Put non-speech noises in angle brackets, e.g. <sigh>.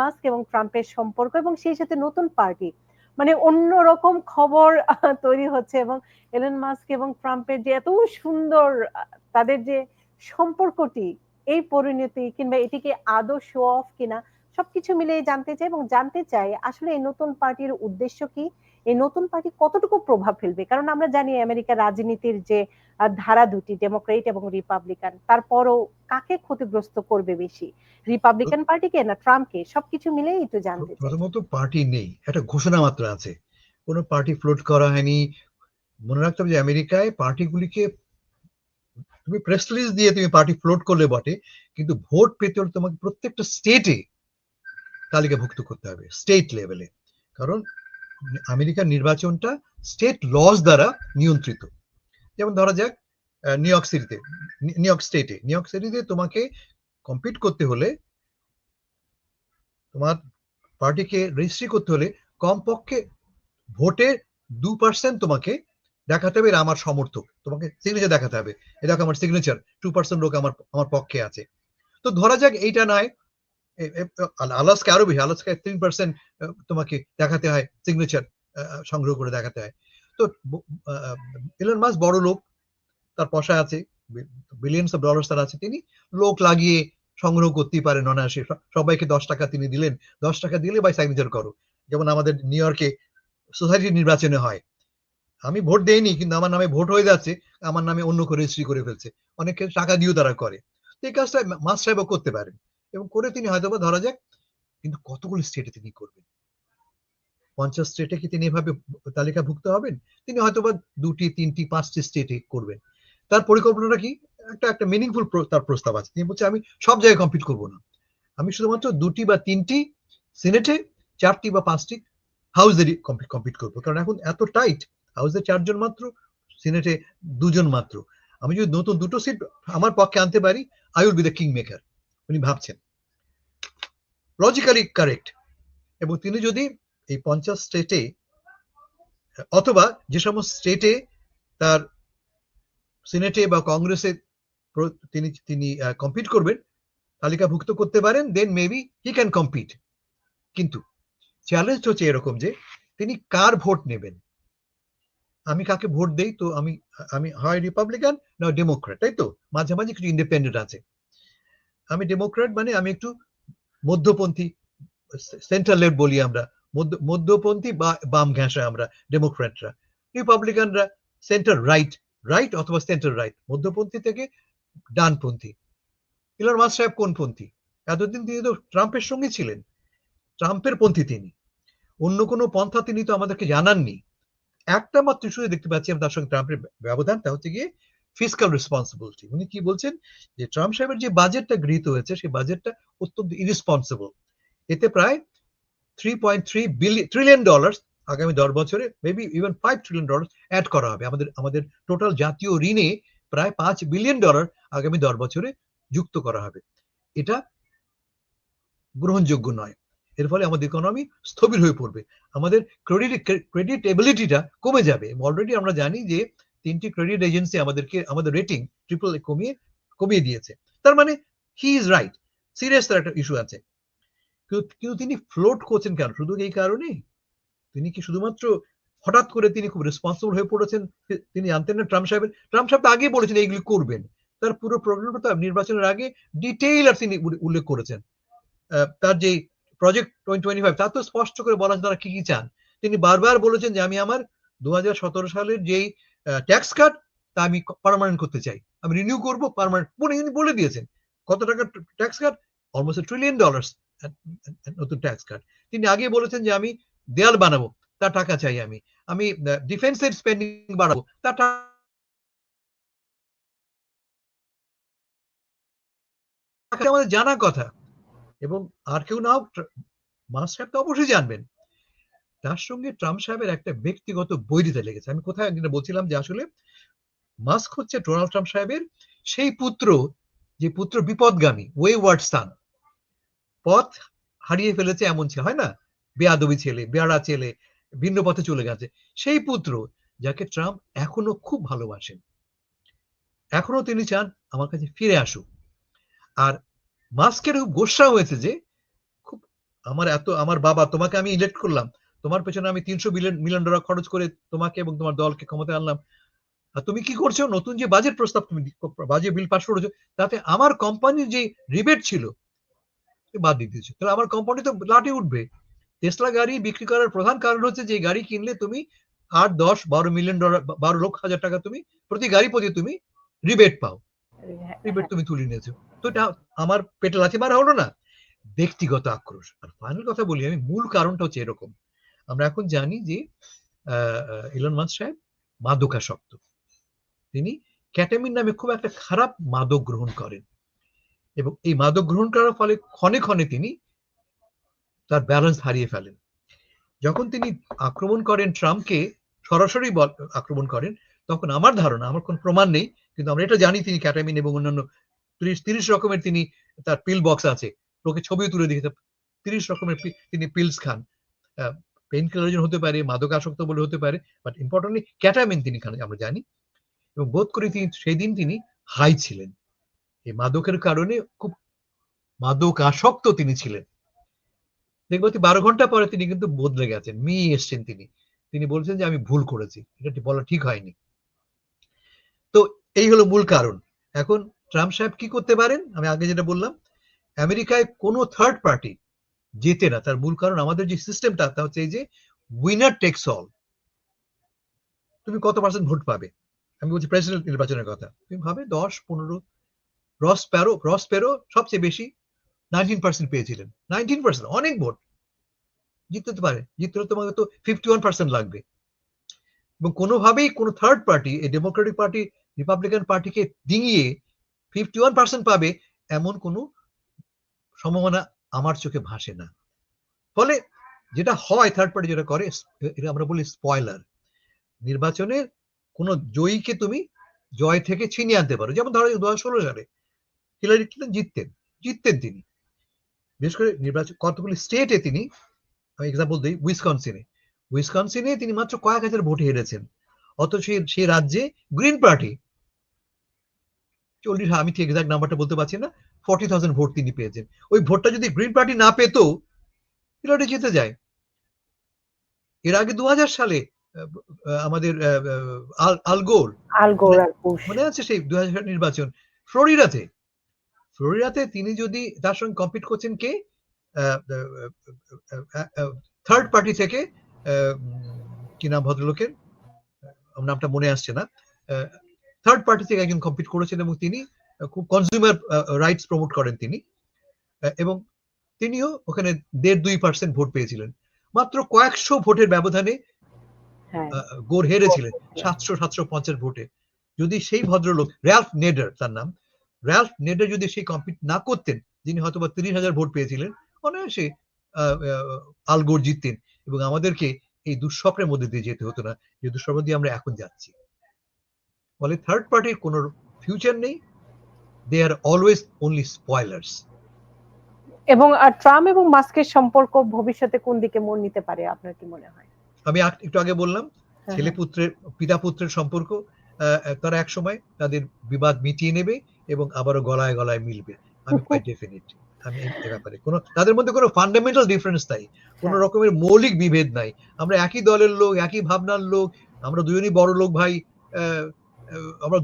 Mask এবং ট্রাম্পের সম্পর্ক এবং সেই সাথে নতুন পার্টি। মানে অন্যরকম খবর তৈরি হচ্ছে এবং এলন মাস্ক এবং ট্রাম্পের যে এত সুন্দর, তাদের যে সম্পর্কটি, এই পরিণতি কিংবা এটিকে আদৌ শো অফ কিনা সবকিছু মিলে জানতে চাই এবং জানতে চাই আসলে এই নতুন পার্টির উদ্দেশ্য কি? এই নতুন পার্টি কতটুকু প্রভাব ফেলবে? কারণ আমরা জানি আমেরিকার রাজনীতির যে ধারা দুটি ডেমোক্রেট এবং রিপাবলিকান তারপরও কাকে ক্ষতিগ্রস্ত করবে বেশি? রিপাবলিকান পার্টিকে না ট্রাম্পকে? সবকিছু মিলেই একটু জানতে প্রথমত পার্টি নেই একটা ঘোষণা মাত্র আছে। কোন পার্টি ফ্লোট করা হয়নি। মনে রাখতে হবে যে আমেরিকায় পার্টিগুলিকে তুমি প্রেস রিলিজ দিয়ে তুমি পার্টি ফ্লোট করলে বটে কিন্তু ভোট পেতে হলে তোমাকে প্রত্যেকটা স্টেটে তালিকাভুক্ত করতে হবে স্টেট লেভেলে কারণ আমেরিকার নির্বাচনটা স্টেট লস দ্বারা নিয়ন্ত্রিত। যেমন ধরা যাক নিউ ইয়র্ক সিটিতে নিউ ইয়র্ক স্টেটে নিউ ইয়র্ক সিটিতে তোমাকে কম্পিট করতে হলে, তোমার পার্টিকে রেজিস্ট্রি করতে হলে কমপক্ষে ভোটে দু পার্সেন্ট তোমাকে দেখাতে হবে আমার সমর্থক। তোমাকে সিগনেচার দেখাতে হবে। এ দেখো আমার সিগনেচার টু পার্সেন্ট লোক আমার আমার পক্ষে আছে। তো ধরা যাক এইটা নয় আলাস্কা আরও বেশি, আলাস্কায় তিন পার্সেন্ট তোমাকে দেখাতে হয় সিগনেচার সংগ্রহ করে দেখাতে হয়। তো ইলন মাস বড় লোক, তার পয়সা আছে বিলিয়ন্স অফ ডলার্স তার আছে, তিনি লোক লাগিয়ে সংগ্রহ করতেই পারেন অনায়াসে সবাইকে দশ টাকা তিনি দিলেন, দশ টাকা দিলে বাই সিগনেচার করো। যেমন আমাদের নিউ ইয়র্কে সোসাইটি নির্বাচনে হয়। আমি ভোট দেইনি, কিন্তু আমার নামে ভোট হয়ে যাচ্ছে, আমার নামে অন্য করে রেজিস্ট্রি করে ফেলছে। অনেকে টাকা দিয়েও তারা করে। এই কাজটা মাস সাহেবও করতে পারেন। এবং করে তিনি হয়তো বা ধরা যাক, কিন্তু কতগুলো স্টেটে তিনি করবেন? পঞ্চাশ স্টেটে কি তিনি এভাবে তালিকাভুক্ত হবেন? তিনি হয়তো বা দুটি, তিনটি, পাঁচটি স্টেটে করবেন। তার পরিকল্পনাটা কি? একটা একটা মিনিংফুল তার প্রস্তাব আছে। তিনি বলছে, আমি সব জায়গায় কম্পিট করব না। আমি শুধুমাত্র দুটি বা তিনটি সিনেটে চারটি বা পাঁচটি হাউসে কম্পিট করব। কারণ এখন এত টাইট হাউসে চারজন মাত্র সিনেটে দুজন মাত্র। আমি যদি নতুন দুটো সিট আমার পক্ষে আনতে পারি I will be the king maker উনি ভাবছেন। লজিক্যালি কারেক্ট এবং তিনি যদি এই পঞ্চাশ স্টেটে অথবা যে সমস্ত স্টেটে তার সিনেটে বা কংগ্রেসে তিনি তিনি কম্পিট করবেন, তালিকাভুক্ত করতে পারেন then maybe he can compete কিন্তু চ্যালেঞ্জ হচ্ছে এরকম যে, তিনি কার ভোট নেবেন? আমি কাকে ভোট দেই? তো আমি আমি হয় রিপাবলিকান না ডেমোক্রেট তাই তো? মাঝামাঝি কিছু ইন্ডিপেন্ডেন্ট আছে। আমি ডেমোক্রেট মানে আমি একটু মধ্যপন্থী সেন্ট্রাল লেফট বলি আমরা মধ্যপন্থী বা বাম ঘেঁষা আমরা ডেমোক্রেটরা রিপাবলিকানরা সেন্টার রাইট রাইট অথবা সেন্টার রাইট মধ্যপন্থী থেকে ডানপন্থী। ইলন মাস সাহেব কোন পন্থী? এতদিন তিনি তো ট্রাম্পের সঙ্গে ছিলেন। ট্রাম্পের পন্থী তিনি। অন্য কোনো পন্থা তিনি তো আমাদেরকে জানাননি। একটা মাত্র ইস্যু দেখতে পাচ্ছি আমি তার সঙ্গে ট্রাম্পের ব্যবধান, তা হচ্ছে গিয়ে ফিজিক্যাল রেসপন্সিবিলিটি উনি কি বলছেন? যে ট্রাম্প সাহেবের যে বাজেটটা গৃহীত হয়েছে, সেই বাজেটটা অত্যন্ত ইরেসপন্সিবল এতে প্রায় three point three billion trillion dollar আগামী দশ বছরে maybe even five trillion dollar add করা হবে। আমাদের আমাদের টোটাল জাতীয় ঋণে প্রায় পাঁচ বিলিয়ন ডলার আগামী দশ বছরে যুক্ত করা হবে। এটা গ্রহণযোগ্য নয়। এর ফলে আমাদের ইকোনমি স্থবির হয়ে পড়বে। আমাদের ক্রেডিট ক্রেডিট এবিলিটিটা কমে যাবে। অলরেডি আমরা জানি যে তিনটি ক্রেডিট এজেন্সি আমাদেরকে, আমাদের রেটিং ট্রিপল কমিয়ে কমিয়ে দিয়েছে। তার মানে হি ইজ রাইট সিরিয়াস তার একটা ইস্যু আছে। কিন্তু তিনি ফ্লোট করছেন কেন? শুধু এই কারণে তিনি কি শুধুমাত্র হঠাৎ করে তিনি খুব রেসপন্সিবল হয়ে পড়েছেন? তিনি জানতেন না ট্রাম্প সাহেবের? ট্রাম্প সাহেব তো আগে বলেছেন এইগুলি করবেন। তার পুরো প্রোগ্রামটা নির্বাচনের আগে ডিটেইলার তিনি উল্লেখ করেছেন। তার যে প্রজেক্ট টোয়েন্টি টোয়েন্টি ফাইভ তার তো স্পষ্ট করে বলা তারা কি কি চান। তিনি বারবার বলেছেন যে আমি আমার দু হাজার সতেরো সালের যেই ট্যাক্স কাট তা আমি পারমানেন্ট করতে চাই। আমি রিনিউ করব পারমানেন্ট বলে দিয়েছেন। কত টাকা tax cut almost trillion dollars নতুন ট্যাক্স কাট তিনি আগে বলেছেন যে আমি দেয়াল বানাবো তার টাকা চাই আমি। আমি ডিফেন্সের স্পেন্ডিং বাড়াবো তার আমাদের জানা কথা। এবং আর কেউ নাও মাস সাহেব তো অবশ্যই জানবেন। তার সঙ্গে ট্রাম্প সাহেবের একটা ব্যক্তিগত বৈরিতা লেগেছে। আমি কোথায় একদিন বলছিলাম যে আসলে মাস্ক হচ্ছে ডোনাল্ড ট্রাম্প সাহেবের সেই পুত্র, যে পুত্র বিপদগামী ওয়ে ওয়ার্ড স্থান পথ হারিয়ে ফেলেছে এমন ছেলে, হয় না? বেয়াদবি ছেলে, বেয়াড়া ছেলে, ভিন্ন পথে চলে গেছে। সেই পুত্র যাকে ট্রাম্প এখনও খুব ভালোবাসেন। এখনও তিনি চান আমার কাছে ফিরে আসুক। আর মাস্কের গোসা হয়েছে যে, খুব আমার এত, আমার বাবা, তোমাকে আমি ইলেক্ট করলাম। তোমার পেছনে আমি তিনশো বিলিয়ন, মিলিয়ন ডলার খরচ করে তোমাকে এবং তোমার দলকে ক্ষমতায় আনলাম। আর তুমি কি করছ? নতুন যে বাজেট প্রস্তাব তুমি বাজেট বিল পাস করেছ, তাতে আমার কোম্পানির যে রিবেট ছিল বাদ দিয়ে দিয়েছ। তাহলে আমার কোম্পানি তো লাটে উঠবে। টেসলা গাড়ি বিক্রি করার প্রধান কারণ হচ্ছে যে গাড়ি কিনলে তুমি আট, দশ, বারো মিলিয়ন ডলার বারো লক্ষ, হাজার টাকা তুমি প্রতি গাড়ি প্রতি তুমি রিবেট পাও। রিবেট তুমি তুলে নিয়েছো। তো এটা আমার পেটে লাথি মারা হলো না। ব্যক্তিগত আক্রোশ। আর ফাইনাল কথা বলি, আমি মূল কারণটা হচ্ছে এরকম। আমরা এখন জানি যে ইলন মাস সাহেব মাদকাসক্ত। তিনি ক্যাটামিন নামে খুব একটা খারাপ মাদক গ্রহণ করেন। এবং এই মাদক গ্রহণ করার ফলে ক্ষণে ক্ষণে তিনি তার ব্যালেন্স হারিয়ে ফেলেন। যখন তিনি আক্রমণ করেন ট্রাম্পকে, সরাসরি আক্রমণ করেন, তখন আমার ধারণা, আমার কোনো প্রমাণ নেই, কিন্তু আমরা এটা জানি তিনি ক্যাটামিন এবং অন্যান্য তিরিশ তিরিশ রকমের তিনি তার পিল বক্স আছে। লোকে ছবিও তুলে দিয়েছে তিরিশ রকমের তিনি পিলস খান। পেন কিলার হতে পারে মাদক আসক্ত বলে হতে পারে বাট ইম্পর্টেন্টলি ক্যাটামিন তিনি খান, আমরা জানি। এবং বোধ করি তিনি সেই দিন তিনি হাই ছিলেন। এই মাদকের কারণে খুব মাদক আসক্ত তিনি ছিলেন। দেখব বারো ঘণ্টা পরে তিনি কিন্তু বদলে গেছেন, মিয়ে এসছেন তিনি। তিনি বলছেন যে, আমি ভুল করেছি, এটা বলা ঠিক হয়নি। তো এই হলো মূল কারণ। এখন ট্রাম্প সাহেব কি করতে পারেন? আমি আগে যেটা বললাম, আমেরিকায় কোনো থার্ড পার্টি জেতে না। তার মূল কারণ আমাদের যে সিস্টেমটা তা হচ্ছে এই যে উইনার টেক্স অল তুমি কত পার্সেন্ট ভোট পাবে? আমি বলছি প্রেসিডেন্ট নির্বাচনের কথা। তুমি ভাবে দশ, পনেরো, রস প্যারো রস পেরো, সবচেয়ে বেশি নাইনটিন পার্সেন্ট পেয়েছিলেন। নাইনটিন পার্সেন্ট অনেক ভোট। জিততে পারে। জিততে তোমাকে তো ফিফটি ওয়ান পার্সেন্ট লাগবে। এবং কোনোভাবেই কোনো থার্ড পার্টি এই ডেমোক্রেটিক পার্টি রিপাবলিকান পার্টিকে ডিঙিয়ে ফিফটি ওয়ান পার্সেন্ট পাবে, এমন কোনো সম্ভাবনা আমার চোখে ভাসে না। ফলে যেটা হয় থার্ড পার্টি যেটা করে, এটা আমরা বলি স্পয়লার নির্বাচনে কোনো জয়ীকে তুমি জয় থেকে ছিনিয়ে আনতে পারো। যেমন ধরো দু হাজার ষোলো সালে হিলারি ক্লিন্টন জিততেন জিততেন তিনি। বিশেষ করে নির্বাচন কতগুলি স্টেটে তিনি, আমি এক্সাম্পল দিই উইসকনসিনে উইসকনসিনে তিনি মাত্র কয়েক হাজার ভোটে হেরেছেন। অথচ সেই রাজ্যে গ্রিন পার্টি চল্লিশ, আমি ঠিক এক্সাক্ট নাম্বারটা বলতে পারছি না। ফর্টি থাউজেন্ড ভোট তিনি পেয়েছেন। ওই ভোটটা যদি গ্রিন পার্টি না পেত হিলারি জিতে যায়। এর আগে দু সালে আমাদের আলগোর বুশ। মনে আছে সেই দু হাজার নির্বাচন? ফ্লোরিডাতে ফ্লোরিডাতে তিনি যদি তার সঙ্গে কম্পিট করছেন কে? থার্ড পার্টি থেকে কি নাম ভদ্রলোকের? নামটা মনে আসছে না। থার্ড পার্টি থেকে একজন কম্পিট করেছেন এবং তিনি খুব কনজিউমার রাইটস প্রমোট করেন তিনি। এবং তিনিও ওখানে দেড় দুই পার্সেন্ট ভোট পেয়েছিলেন। মাত্র কয়েকশো ভোটের ব্যবধানে হ্যাঁ। গোর হেরেছিলেন সাতশো সাতশো পঞ্চাশ ভোটে। যদি সেই ভদ্রলোক র্যালফ নেডার তার নাম র্যালফ নেডার যদি সেই কম্পিট না করতেন যিনি হয়তো বা তিরিশ হাজার ভোট পেয়েছিলেন অনায়াসে আলগোর জিততেন। এবং আমাদেরকে এই দুঃস্বপ্নের মধ্যে দিয়ে যেতে হতো না যে দুঃস্বপ্ন দিয়ে আমরা এখন যাচ্ছি। ফলে থার্ড পার্টির কোনো ফিউচার নেই। দে আর অলওয়েজ অনলি স্পয়লার্স এবং ট্রাম্প এবং মাস্কের সম্পর্ক ভবিষ্যতে কোন দিকে মন নিতে পারে আপনার কি মনে হয়? আমি একটু আগে বললাম হ্যাঁ, ছেলে পুত্রের পিতা পুত্রের সম্পর্ক তারা এক সময় তাদের বিবাদ মিটিয়ে নেবে এবং আবারও গলায় গলায় মিলবে। আমি <laughs> কোয়াইট ডেফিনিট আমি ব্যাপারে কোনো তাদের মধ্যে কোনো ফান্ডামেন্টাল ডিফারেন্স নাই কোনো হ্যাঁ। রকমের মৌলিক বিভেদ নাই। আমরা একই দলের লোক একই ভাবনার লোক আমরা দুজনই বড় লোক ভাই আমরা